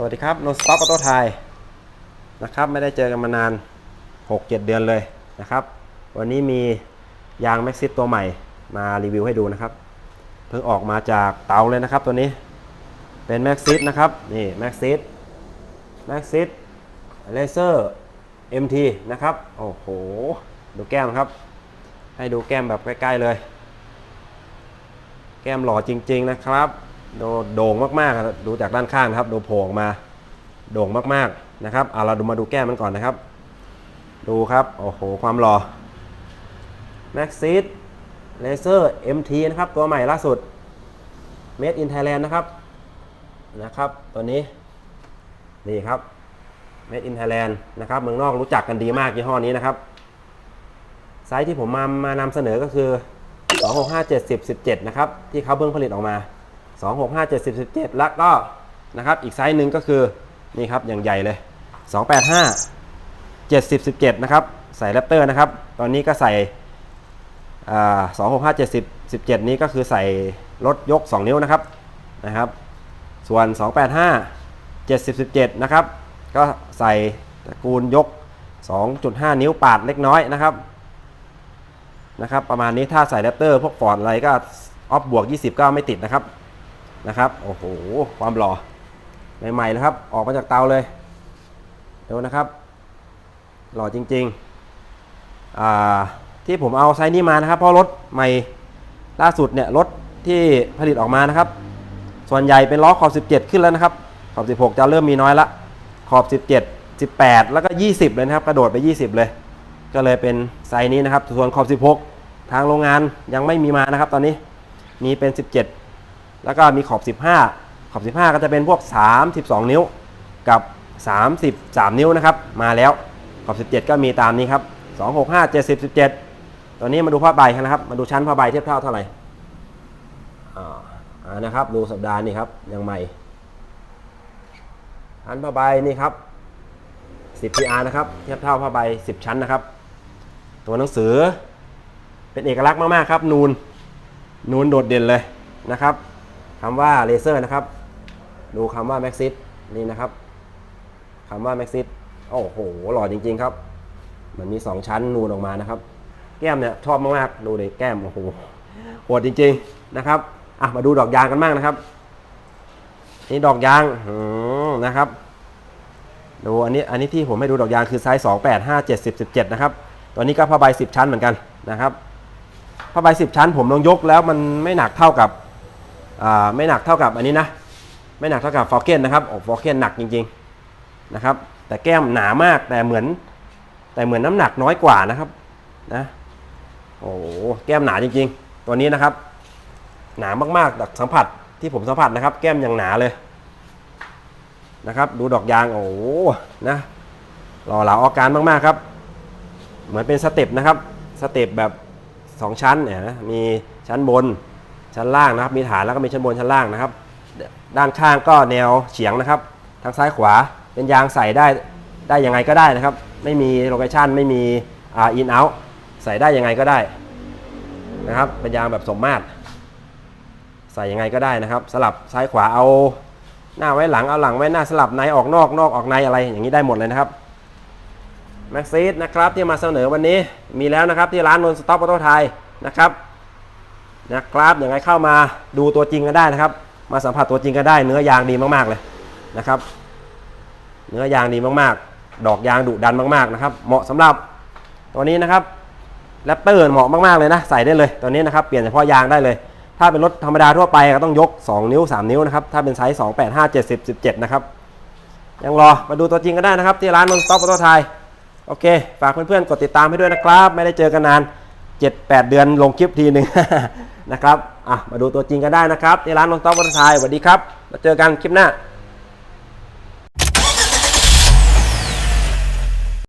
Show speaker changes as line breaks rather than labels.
สวัสดีครับ No Stop Auto Thai นะครับ ไม่ได้เจอกันมานาน 6-7 เดือนเลยนะครับ วันนี้มียาง m a x ซิตัวใหม่มารีวิวให้ดูนะครับ เพิ่งออกมาจากเตาเลยนะครับตัวนี้ เป็น m a x ซินะครับ นี่ m a x ซิ m a x ซิ Laser MT นะครับ โอ้โห ดูแก้มครับ ให้ดูแก้มแบบใกล้ ๆ เลย แก้มหล่อจริง ๆ นะครับ โดโด่งมากๆ ดูจากด้านข้างนะครับดูโผล่ออกมา โด่งมากๆนะครับเอาเราดูมาดูแก้มมันก่อนนะครับ ดูครับ โอ้โห ความหล่อ Maxis Laser MT นะครับ ตัวใหม่ล่าสุด Made in Thailand นะครับ นะครับ ตัวนี้ นี่ครับ Made in Thailand นะครับเมืองนอกรู้จักกันดีมากยี่ห้อนี้นะครับ ไซส์ที่ผมมามานำเสนอก็คือ 265 70 17 นะครับ ที่เขาเพิ่งผลิตออกมา 265 70 17 แล้วก็นะครับอีกไซส์หนึ่งก็คือนี่ครับอย่างใหญ่เลย 285 70 17 นะครับ ใส่แรปเตอร์นะครับ ตอนนี้ก็ใส่อ่า265 70 17นี้ก็คือใส่รถยก 2 นิ้วนะครับนะครับ ส่วน 285 70 17 นะครับ ก็ใส่ตระกูลยก 2.5 นิ้วปาดเล็กน้อยนะครับนะครับ ประมาณนี้ถ้าใส่แรปเตอร์พวกฟอร์ดอะไรก็ออฟบวก 20 ก็ไม่ติดนะครับ นะครับโอ้โหความหล่อใหม่ๆเลยครับ ออกมาจากเตาเลยดูนะครับ หล่อจริงๆที่ผมเอาไซส์นี้มานะครับ เพราะรถใหม่ล่าสุดเนี่ยรถที่ผลิตออกมานะครับ ส่วนใหญ่เป็นล้อขอบ 17 ขึ้นแล้วนะครับ ขอบ 16 จะเริ่มมีน้อยละ ขอบ 17 18 แล้วก็ 20 เลยนะครับ กระโดดไป 20 เลย ก็เลยเป็นไซส์นี้นะครับ ส่วนขอบ 16 ทางโรงงานยังไม่มีมานะครับ ตอนนี้มีเป็น 17 แล้วก็มีขอบ 15 ขอบ 15 ก็จะเป็นพวก 32 นิ้วกับ 33 นิ้วนะครับ มาแล้วขอบ 17 ก็มีตามนี้ครับ 265 70 17 ตอนนี้มาดูผ้าใบกันนะครับ มาดูชั้นผ้าใบเทียบเท่าเท่าไหร่อ่าอ่านะครับ ดูสัปดาห์นี้ครับยังใหม่ชั้นผ้าใบนี่ครับ10 PR นะครับ เทียบเท่าผ้าใบ 10 ชั้นนะครับ ตัวหนังสือเป็นเอกลักษณ์มาก ๆ ครับ นูน นูนโดดเด่นเลยนะครับ คำว่าเลเซอร์นะครับ ดูคำว่า Maxis นี่นะครับคำว่า Maxis โอ้โห หล่อจริง ๆ ครับ มันมี 2 ชั้นนูนออกมานะครับ แก้มเนี่ยชอบมากๆ ดูเลยแก้ม โอ้โหโหดจริง ๆ นะครับ อะ มาดูดอกยางกันบ้างนะครับ นี่ดอกยางอืนะครับ ดูอันนี้ อันนี้ที่ผมให้ดูดอกยางคือไซส์ 2 8 5 7 10 17 นะครับ ตัวนี้ก็ผ้าใบ 10 ชั้นเหมือนกันนะครับ ผ้าใบ 10 ชั้นผมลองยกแล้วมันไม่หนักเท่ากับ ไม่หนักเท่ากับอันนี้นะ ไม่หนักเท่ากับฟอร์เกนนะครับโอ้ฟอร์เกนหนักจริงๆนะครับ แต่แก้มหนามากแต่เหมือน แต่เหมือนน้ำหนักน้อยกว่านะครับนะโอ้แก้มหนาจริงๆ ตัวนี้นะครับ หนามากๆจากสัมผัสที่ผมสัมผัสนะครับ แก้มยังหนาเลยนะครับ ดูดอกยางโอ้นะหล่อเหลาออกการมากๆครับ เหมือนเป็นสเต็ปนะครับสเต็ปแบบ 2 ชั้นเนี่ยนะมีชั้นบน ชั้นล่างนะครับ มีฐานแล้วก็มีชั้นบนชั้นล่างนะครับ ด้านข้างก็แนวเฉียงนะครับ ทางซ้ายขวาเป็นยางใส่ได้ได้ยังไงก็ได้นะครับ ไม่มีโลเคชันไม่มีอ่าอินเอาใส่ได้ยังไงก็ได้นะครับเป็นยางแบบสมมาตร ใส่ยังไงก็ได้นะครับ สลับซ้ายขวาเอาหน้าไว้หลังเอาหลังไว้หน้าสลับในออกนอกนอกออกในอะไรอย่างนี้ได้หมดเลยนะครับแม็กซีดนะครับที่มาเสนอวันนี้มีแล้วนะครับที่ร้านนนสต็อปออโต้ไทยนะครับ นะครับอย่างไรเข้ามาดูตัวจริงกันได้นะครับ มาสัมผัสตัวจริงกันได้ เนื้อยางดีมากๆเลยนะครับ เนื้อยางดีมากๆ ดอกยางดุดันมากๆนะครับ เหมาะสำหรับตัวนี้นะครับแรปเตอร์เหมาะมากๆเลยนะใส่ได้เลยตัวนี้นะครับเปลี่ยนเฉพาะยางได้เลย ถ้าเป็นรถธรรมดาทั่วไปก็ต้องยก 2 นิ้ว 3 นิ้วนะครับถ้าเป็นไซส์2 8 5 7 10 17 นะครับยังรอมาดูตัวจริงกันได้นะครับ ที่ร้านนนสต็อปออโต้ไทยโอเค ฝากเพื่อนๆ กดติดตามให้ด้วยนะครับ ไม่ได้เจอกันนาน 7-8 เดือนลงคลิปทีหนึ่งนะครับอะมาดูตัวจริงกันได้นะครับในร้านนนสต็อปออโต้ไทยสวัสดีครับมาเจอกันคลิปหน้า